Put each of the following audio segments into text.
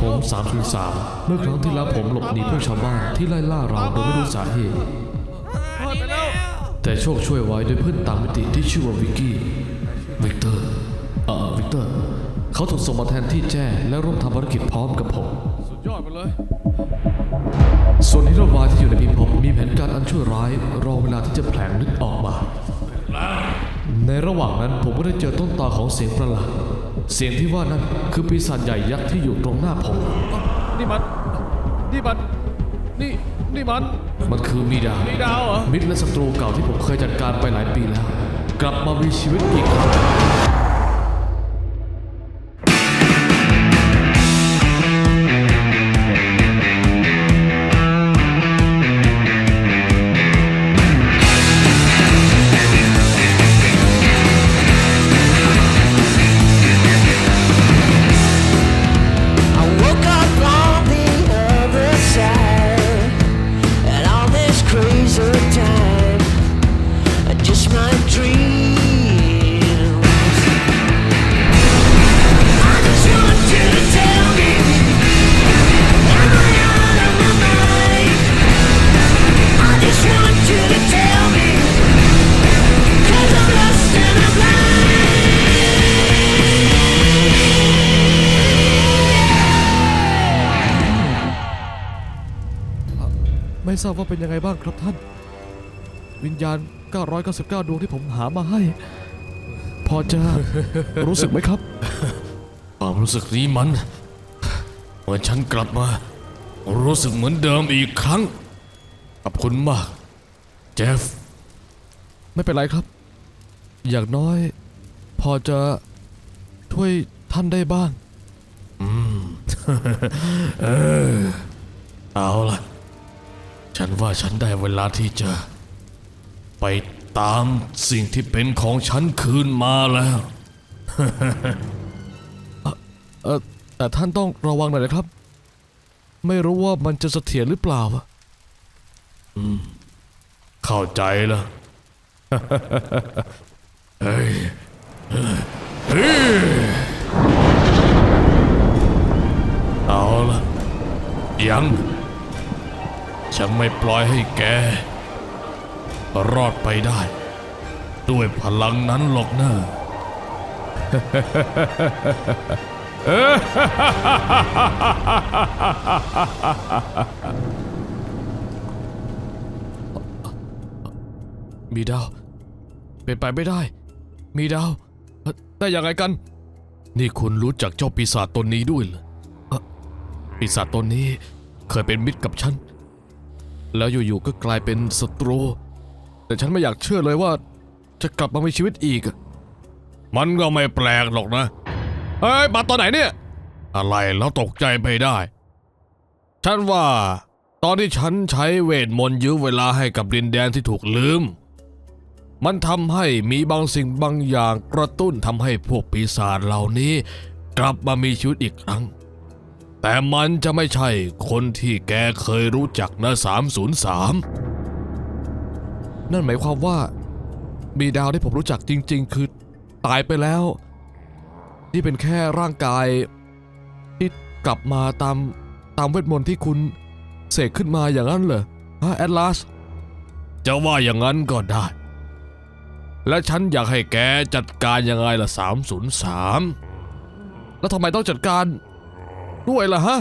ผม303เมื่อครั้งที่แล้วผมหลบหนีพวกชาวบ้านที่ไล่ล่าเราโดยไม่รู้สาเหตุ แต่โชคช่วยไว้ด้วยเพื่อนต่างมิติที่ชื่อว่าวิกกี้ วิกเตอร์ เอ่อ วิกเตอร์ เขาถูกส่งมาแทนที่แจ้และร่วมทำภารกิจพร้อมกับผม สุดยอดไปเลย ส่วนฮีโร่วายที่อยู่ในพิภพมีแผนการอันชั่วร้ายรอเวลาที่จะแผลงนึกออกมา ในระหว่างนั้นผมก็ได้เจอต้นตอของเสียงประหลาด เสียงที่ว่านั้นคือปีศาจใหญ่ยักษ์ที่อยู่ตรงหน้าผม นี่มัน นี่มัน นี่ นี่มัน มันคือมีดาว มีดาวเหรอ มิตรและศัตรูเก่าที่ผมเคยจัดการไปหลายปีแล้ว กลับมามีชีวิตอีกครั้ง ทราบว่าเป็นยังไงบ้างครับท่าน วิญญาณ 999 ดวงที่ผมหามาให้ พอจะรู้สึกไหมครับ ความรู้สึกนี้มันเมื่อฉันกลับมา รู้สึกเหมือนเดิมอีกครั้ง ขอบคุณมาก เจฟ ไม่เป็นไรครับ อย่างน้อย พอจะช่วยท่านได้บ้างเอาล่ะ ฉันว่าฉันได้เวลาที่จะ ไปตามสิ่งที่เป็นของฉันคืนมาแล้วเออแต่ท่านต้องระวังหน่อยนะครับ ไม่รู้ว่ามันจะเสถียรหรือเปล่าอะเข้าใจแล้วเฮ้ยเฮ้ยเอาล่ะยัง ฉันไม่ปล่อยให้แก รอดไปได้ ด้วยพลังนั้นหรอกนะมีดาว เป็นไปไม่ได้ มีดาว ได้ยังไงกัน นี่คุณรู้จักเจ้าปีศาจตนนี้ด้วยเหรอปีศาจตนนี้เคยเป็นมิตรกับฉัน แล้วอยู่ๆก็กลายเป็นศัตรู แต่ฉันไม่อยากเชื่อเลยว่า จะกลับมามีชีวิตอีก มันก็ไม่แปลกหรอกนะ เฮ้ยมาตอนไหนเนี่ย อะไรแล้วตกใจไปได้ ฉันว่า ตอนที่ฉันใช้เวทมนต์ยื้อเวลาให้กับดินแดนที่ถูกลืม มันทำให้มีบางสิ่งบางอย่างกระตุ้นทำให้พวกปีศาจเหล่านี้ กลับมามีชีวิตอีกครั้ง แต่มันจะไม่ใช่คนที่แกเคยรู้จักนะ303 นั่นหมายความว่า มีดาวที่ผมรู้จักจริง ๆ คือตายไปแล้ว นี่เป็นแค่ร่างกาย ที่กลับมาตามตามเวทมนต์ที่คุณเสกขึ้นมาอย่างนั้นเหรอฮะแอดลาสจะว่าอย่างนั้นก็ได้ และฉันอยากให้แกจัดการยังไงล่ะ 303 แล้วทำไมต้องจัดการ ด้วยล่ะฮะ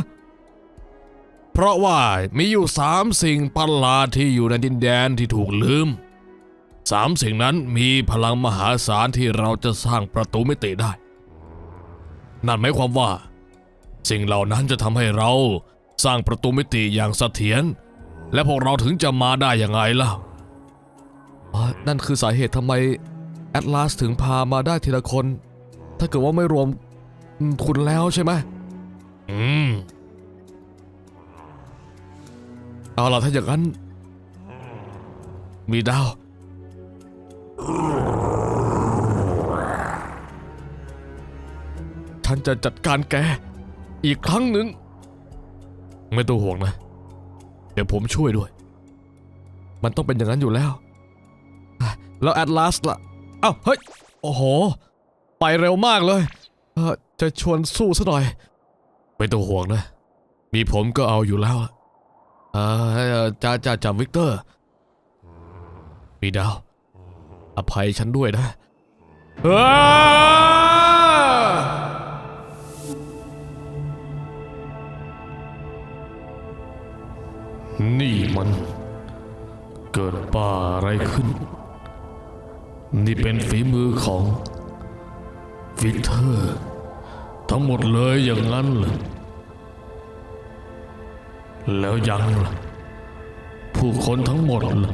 เพราะว่ามีอยู่สามสิ่งประหลาดที่อยู่ในดินแดนที่ถูกลืมสามสิ่งนั้นมีพลังมหาศาลที่เราจะสร้างประตูมิติได้ นั่นหมายความว่า สิ่งเหล่านั้นจะทำให้เราสร้างประตูมิติอย่างเสถียรและพวกเราถึงจะมาได้ยังไงล่ะนั่นคือสาเหตุทำไมแอดลาสถึงพามาได้ทีละคน ถ้าเกิดว่าไม่รวมคุณแล้วใช่ไหม อืมเอาล่ะถ้าอย่างนั้น มีดาว ฉันจะจัดการแก อีกครั้งหนึ่ง ไม่ต้องห่วงนะ เดี๋ยวผมช่วยด้วย มันต้องเป็นอย่างนั้นอยู่แล้ว แล้วแอดลาสล่ะ เอ้า เฮ้ย โอ้โห ไปเร็วมากเลย จะชวนสู้ซะหน่อย ไม่ต้องห่วงนะ มีผมก็เอาอยู่แล้วเออจ่าจ่าจ่าวิกเตอร์ มีดาว อภัยฉันด้วยนะเอ้นี่มันเกิดป่าอะไรขึ้น นี่เป็นฝีมือของวิกเตอร์ ทั้งหมดเลยอย่างนั้นเหรอแล้วยังล่ะผู้คนทั้งหมดล่ะ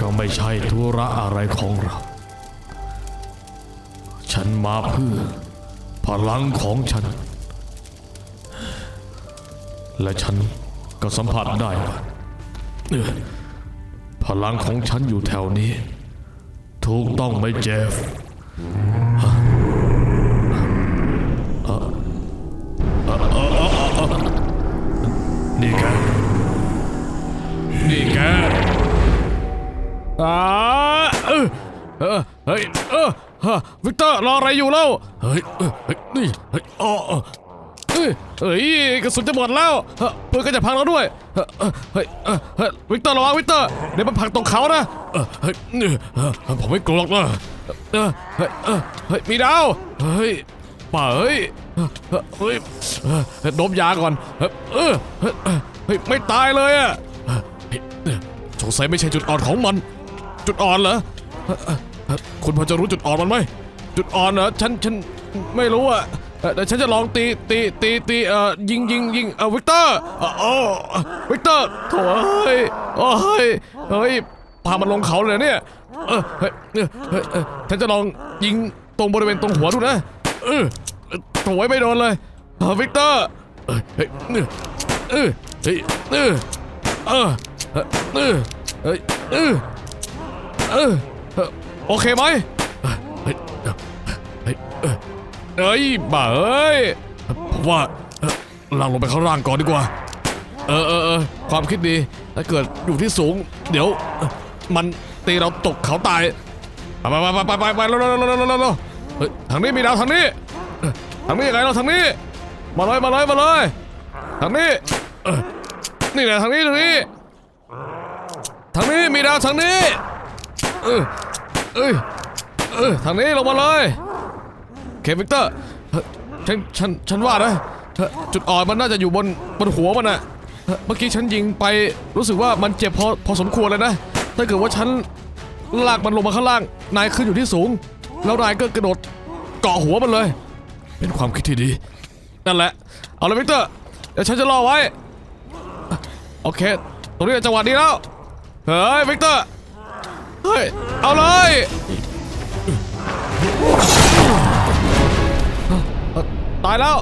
ก็ไม่ใช่ธุระอะไรของเรา ฉันมาเพื่อพลังของฉัน และฉันก็สัมผัสได้ว่าพลังของฉันอยู่แถวนี้ ถูกต้องไหมเจฟนี่แกนี่แก อ่าเออเออเฮ้ยเออฮะวิกเตอร์รออะไรอยู่เล่าเฮ้ยเอ้ยเฮ้ยนี่เฮ้ยอ้ออ้อเฮ้ยเฮ้ยกระสุนจะหมดแล้วเฮ้ยปืนก็จะพังแล้วด้วยเฮ้ยเฮ้ยเฮ้ยเฮ้ยวิกเตอร์ระวังวิกเตอร์เดี๋ยวมันผักตกเขานะเออเฮ้ยนี่เออผมไม่กลัวหรอกนะเออเฮ้ยเออเฮ้ยมีดาวเฮ้ยป่าเฮ้ยเฮ้ยดมยาก่อนเฮ้ยเออเฮ้ยไม่ตายเลยอะสงสัยไม่ใช่จุดอ่อนของมัน จุดอ่อนเหรอเอ่อเอ่อคุณพอจะรู้จุดอ่อนมันไหม จุดอ่อนเหรอฉันฉันไม่รู้อะเอ่อเดี๋ยวฉันจะลองตีตีตีตีเอ่อยิงยิงยิงเอ่อวิกเตอร์เอ่อโอ้วิกเตอร์โถ่เฮ้ยโอ้ยเฮ้ยพามันลงเขาเลยเนี่ยเออเฮ้ยเออเฮ้ยเออฉันจะลองยิงตรงบริเวณตรงหัวดูนะเออเอโถ่ไม่โดนเลยเออวิกเตอร์เอ้ยเฮ้ยเออเออเฮ้ยเออเออเออเฮ้ยเออเออ เออโอเคไหมเฮ้ยเฮ้ยเอ้ยเอ้ยบ้าเอ้ยผมว่าเราลงไปข้างล่างก่อนดีกว่า เออเออเออความคิดดีถ้าเกิดอยู่ที่สูง เดี๋ยว มันตีเราตกเขาตายไปไปไปไปไปไปเร็วเร็วเร็วเร็วเร็วเร็วเร็วเฮ้ยทางนี้มีดาวทางนี้ทางนี้ยังไงเราทางนี้ มาเลยมาเลยมาเลยทางนี้นี่แหละทางนี้ทางนี้ทางนี้มีดาวทางนี้ เออเอ้ยเออทางนี้ลงมาเลยเควิกเตอร์ฉันฉันฉันว่านะจุดอ่อนมันน่าจะอยู่บนบนหัวมันอะเฮ้ยเมื่อกี้ฉันยิงไปรู้สึกว่ามันเจ็บพอพอสมควรเลยนะ ถ้าเกิดว่าฉันลากมันลงมาข้างล่าง นายขึ้นอยู่ที่สูง แล้วนายก็กระโดดเกาะหัวมันเลย เป็นความคิดที่ดี นั่นแหละ เอาเลยวิกเตอร์ เดี๋ยวฉันจะรอไว้ โอเค ตรงนี้จังหวะดีแล้ว เฮ้ยวิกเตอร์ เฮ้ย เอาเลยตายแล้ว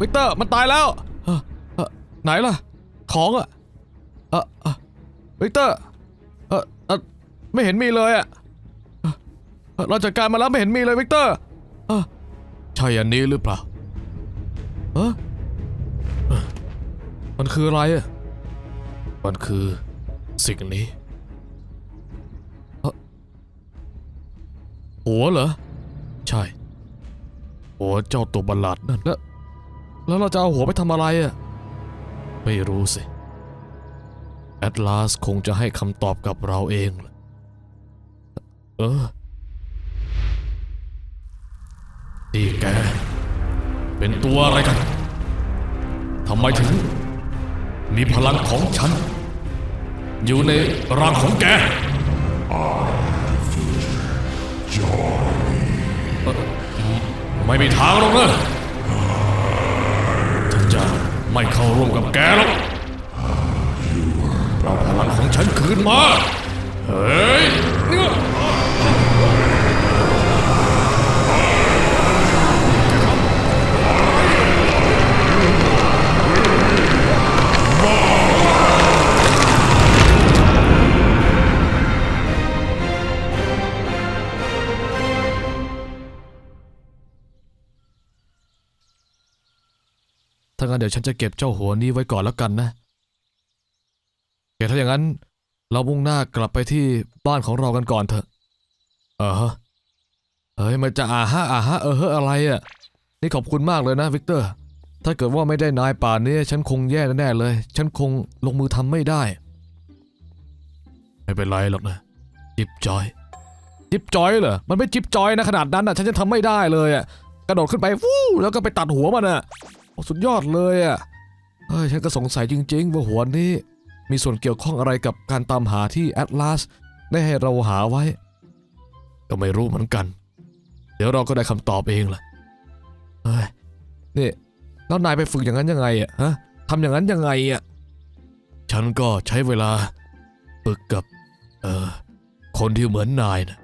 วิกเตอร์มันตายแล้วไหนล่ะ ของอะเออเอ่อวิกเตอร์ไม่เห็นมีเลยอะเอ่อเราจัดการมาแล้วไม่เห็นมีเลยวิกเตอร์ใช่อันนี้หรือเปล่าเออมันคืออะไรอะมันคือสิ่งนี้ หัวเหรอ ใช่หัวเจ้าตัวประหลาดนั่นแล้วแล้วเราจะเอาหัวไปทำอะไรอะไม่รู้สิ แอตลาสคงจะให้คำตอบกับเราเองเออนี่แก เป็นตัวอะไรกัน ทำไมถึง มีพลังของฉัน อยู่ในร่างของแก ไม่มีทางหรอกนะฉันจะไม่เข้าร่วมกับแกหรอกเราพลังของฉันคืนมา เฮ้ย ดี๋ยวฉันจะเก็บเจ้าหัวนี้ไว้ก่อนแล้วกันนะโอเคถ้าอย่างนั้น เรามุ่งหน้ากลับไปที่บ้านของเรากันก่อนเถอะ เออฮะเฮ้ยมันจะอาฮะอาฮะเออเฮ้ออะไรอะ นี่ขอบคุณมากเลยนะวิกเตอร์ ถ้าเกิดว่าไม่ได้นายป่านนี้ฉันคงแย่แน่เลย ฉันคงลงมือทำไม่ได้ ไม่เป็นไรหรอกนะจิบจอย จิบจอยเหรอ มันไม่จิบจอยนะขนาดนั้นอะ ฉันจะทำไม่ได้เลยอะ กระโดดขึ้นไปฟู้แล้วก็ไปตัดหัวมันอะ สุดยอดเลยอะเฮ้ยฉันก็สงสัยจริง ๆ ว่าหัวนี้ มีส่วนเกี่ยวข้องอะไรกับการตามหาที่แอตลาสได้ให้เราหาไว้ ก็ไม่รู้เหมือนกัน เดี๋ยวเราก็ได้คำตอบเองแหละเฮ้ยนี่แล้วนายไปฝึกอย่างนั้นยังไงอะฮะทำอย่างนั้นยังไงอะฉันก็ใช้เวลาฝึกกับเอ่อคนที่เหมือนนายนะ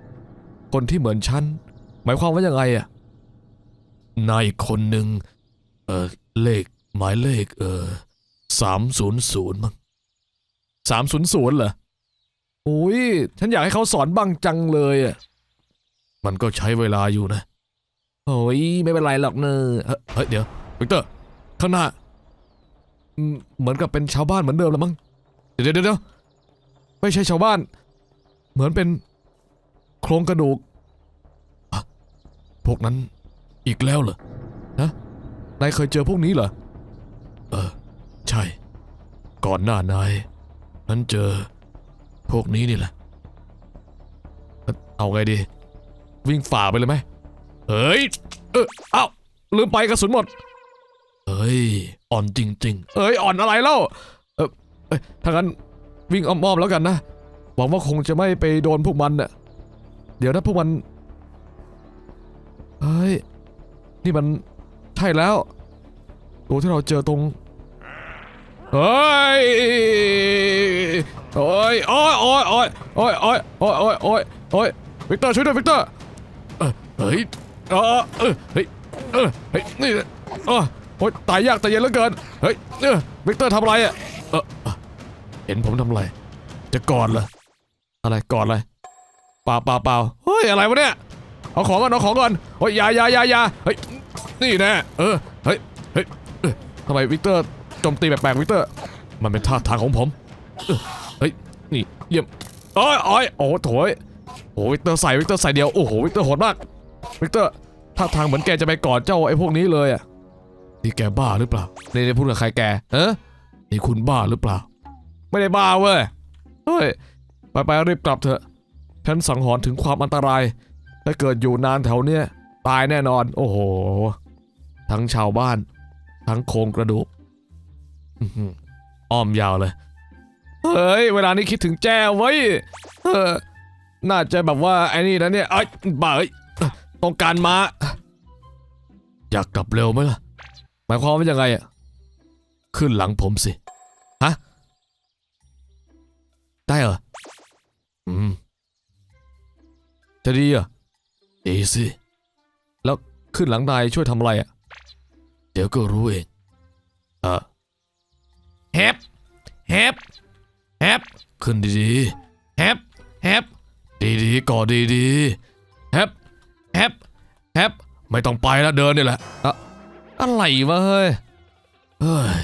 คนที่เหมือนฉันหมายความว่ายังไงอะนายคนหนึ่งเอ่อ เลขหมายเลข เอ่อสามศูนย์ศูนย์มั้งสามศูนย์ศูนย์เหรอโอ้ยฉันอยากให้เขาสอนบ้างจังเลยอะมันก็ใช้เวลาอยู่นะโอ้ยไม่เป็นไรหรอกเนอะเฮ้ยเดี๋ยววิกเตอร์ข้างหน้าอืมเหมือนกับเป็นชาวบ้านเหมือนเดิมแล้วมั้งเดี๋ยวเดี๋ยวเดี๋ยวไม่ใช่ชาวบ้าน เหมือนเป็นโครงกระดูกอะพวกนั้นอีกแล้วเหรอฮะ นายเคยเจอพวกนี้เหรอ เออ ใช่ ก่อนหน้านาย นั้นเจอ พวกนี้นี่แหละ เอาไงดี วิ่งฝ่าไปเลยไหม เฮ้ย เออเอ้าลืมไปกระสุนหมด เฮ้ย อ่อนจริง ๆ เอ้ย อ่อนอะไรเล่า เออถ้างั้นวิ่งอ้อมๆแล้วกันนะ หวังว่าคงจะไม่ไปโดนพวกมันน่ะ เดี๋ยวนะพวกมัน เฮ้ย นี่มัน ช่แล้ว ตัวที่เราเจอตรงเฮ้ยโอ้ยโอ้ยโอ้ยโอ้ยโอ้ยโอ้ยโอ้ยโอ้ยโอ้ยโอ้ยวิกเตอร์ช่วยด้วยวิกเตอร์เฮ้ยเออเออเฮ้ยเออเฮ้ยนี่เออโอ้ยตายยากตายเย็นเหลือเกินเฮ้ยเออวิกเตอร์ทำอะไรอะเออเห็นผมทำอะไรจะกอดเหรออะไรกอดอะไรเปล่าเปล่าเปล่าเฮ้ยอะไรวะเนี่ยเอาของก่อนเอาของก่อนเฮ้ยยายายายาเฮ้ย นี่แน่เออเฮ้ยเฮ้ยเออทำไมวิกเตอร์โจมตีแปลกๆวิกเตอร์ มันเป็นท่าทางของผมเออเฮ้ยนี่เยี่ยมโอ้ยโอ้ยโอ้โหโถยโอ้วิกเตอร์ใส่วิกเตอร์ใส่เดียวโอ้โหวิกเตอร์โหดมากวิกเตอร์ท่าทางเหมือนแกจะไปกอดเจ้าไอ้พวกนี้เลยอะนี่แกบ้าหรือเปล่านี่ได้พูดกับใครแกเออนี่คุณบ้าหรือเปล่า ไม่ได้บ้าเว้ยเฮ้ยไปไปรีบกลับเถอะฉันสังหรณ์ถึงความอันตราย ถ้าเกิดอยู่นานแถวเนี้ยตายแน่นอน โอ้โห ทั้งชาวบ้าน ทั้งโครงกระดูกอ้อมยาวเลย เฮ้ย เวลานี้คิดถึงแจ้ไว้เออน่าจะแบบว่าไอ้นี่นะเนี่ย เอ้ยบ้าเอ้ยต้องการมา อยากกลับเร็วไหมล่ะ หมายความว่ายังไงอะ ขึ้นหลังผมสิ ฮะ ได้เหรอ อืม จะดีเหรอะดีสิ แล้วขึ้นหลังนายช่วยทำอะไรอะ เดี๋ยวก็รู้เองเออแฮปแฮปแฮปขึ้นดีๆแฮปแฮปดีๆก่อดีๆแฮปแฮปแฮปไม่ต้องไปแล้วเดินนี่แหละอะอะไรวะเฮ้ยเฮ้ย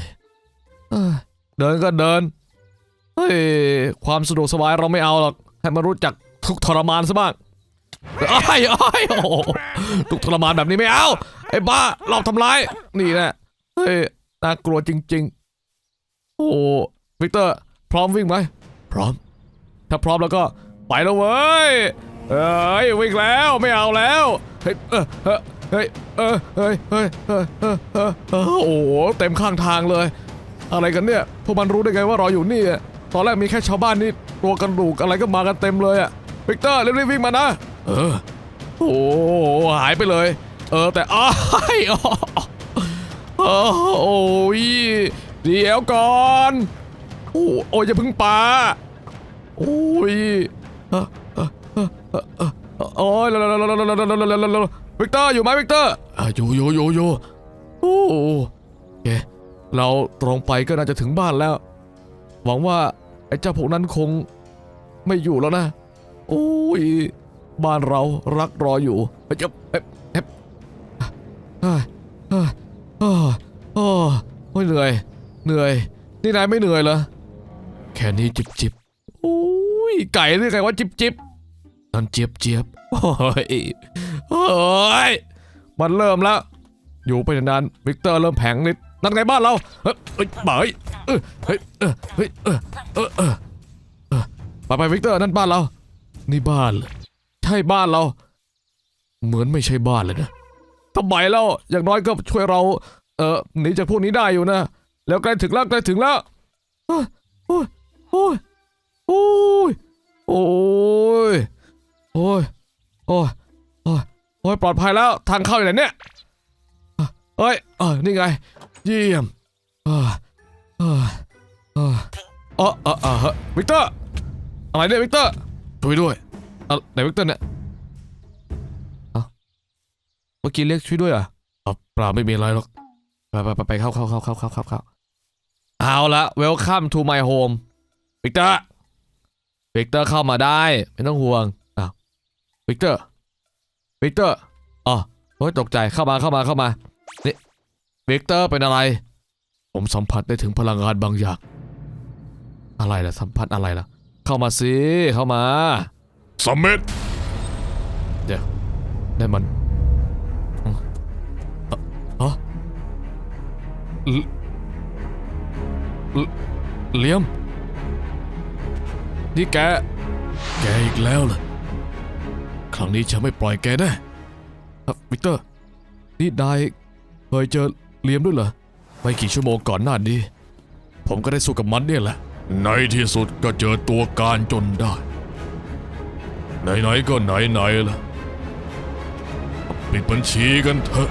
เอ้ยเดินก็เดินเฮ้ยความสะดวกสบายเราไม่เอาหรอกให้มันรู้จักทุกข์ทรมานซะบ้างไอ้ไอ้ยโอ้โหทุกข์ทรมานแบบนี้ไม่เอา ไอ้บ้าหลอกทำร้าย นี่แหละเฮ้ยน่ากลัวจริง ๆ โอ้วิกเตอร์ พร้อมวิ่งไหมพร้อม ถ้าพร้อมแล้วก็ไปแล้วเว้ยเอ้ยวิ่งแล้วไม่เอาแล้วเฮ้ยเออเฮ้ยเออเฮ้ยเฮ้ยเฮ้ยเฮ้ยโอ้โหเต็มข้างทางเลย อะไรกันเนี่ยพวกมันรู้ได้ไงว่าเราอยู่นี่ตอนแรกมีแค่ชาวบ้านนี่ตัวกระดูกอะไรก็มากันเต็มเลยอะวิกเตอร์รีบๆวิ่งมานะเออโอ้โหหายไปเลย เออแต่อ้ายโอ้ยเดี๋ยวก่อนโอ้โอ้ยอย่าพึ่งปาโอ้ยโอ้ยวิกเตอร์อยู่ไหมวิกเตอร์อยู่อยู่อยู่อยู่โอ้โอเคเราตรงไปก็น่าจะถึงบ้านแล้ว หวังว่าไอ้เจ้าพวกนั้นคงไม่อยู่แล้วนะ โอ้ยบ้านเรารักรออยู่เฮ้ย เจ็บเฮ้ยเฮ้ยเฮ้ยเฮ้ยเฮ้ยเหนื่อย เหนื่อย นี่นายไม่เหนื่อยเหรอ แค่นี้จิบจิบโอ้ยไก่หรือไงว่าจิบจิบนั่นเจี๊ยบเจี๊ยบโอ้ยโอ้ยมันเริ่มแล้ว อยู่ไปนานๆวิกเตอร์เริ่มแผงนิดนั่นไงบ้านเรา เฮ้ยเฮ้ยบ่ายเออเฮ้ยเออเฮ้ยเออเออเออเออไปไปวิกเตอร์นั่นบ้านเรา นี่บ้านเหรอใช่บ้านเรา เหมือนไม่ใช่บ้านเลยนะ ทำไมแล้วอย่างน้อยก็ช่วยเรา เออหนีจากพวกนี้ได้อยู่นะ แล้วใกล้ถึงแล้วใกล้ถึงแล้วโอ้ยโอ้ยโอ้ยโอ้ยโอ้ยโอ้ยโอ้ยปลอดภัยแล้วทางเข้าอยู่ไหนเนี่ยเอ้ยเออนี่ไง เยี่ยมเออเออเออเออวิกเตอร์อะไรเนี่ยวิกเตอร์ช่วยด้วยไหนวิกเตอร์เนี่ย มื่อกี้เรียกช่วยด้วยเหรอะอ๋อเปล่าไม่มีอะไรหรอก ไปไปไปไปเข้าเข้าเข้าเข้าเข้าเข้าเข้าเอาละ welcome to my home วิกเตอร์วิกเตอร์เข้ามาได้ ไม่ต้องห่วงอ้าววิกเตอร์วิกเตอร์อ๋อโอ้ยตกใจเข้ามาเข้ามาเข้ามานี่วิกเตอร์เป็นอะไร ผมสัมผัสได้ถึงพลังงานบางอย่าง อะไรล่ะสัมผัสอะไรล่ะ เข้ามาสิเข้ามาสมเม็ดเดี๋ยวได้มัน เอ่อเอ่อเลียม นี่แก แกอีกแล้วเหรอครั้งนี้ฉันไม่ปล่อยแกแน่เอ่อวิกเตอร์ นี่นายเคยเจอเลียมด้วยเหรอไม่กี่ชั่วโมงก่อนหน้านี้ ผมก็ได้สู้กับมันเนี่ยแหละ ในที่สุดก็เจอตัวการจนได้ ไหนๆก็ไหนๆล่ะ ปิดบัญชีกันเถอะ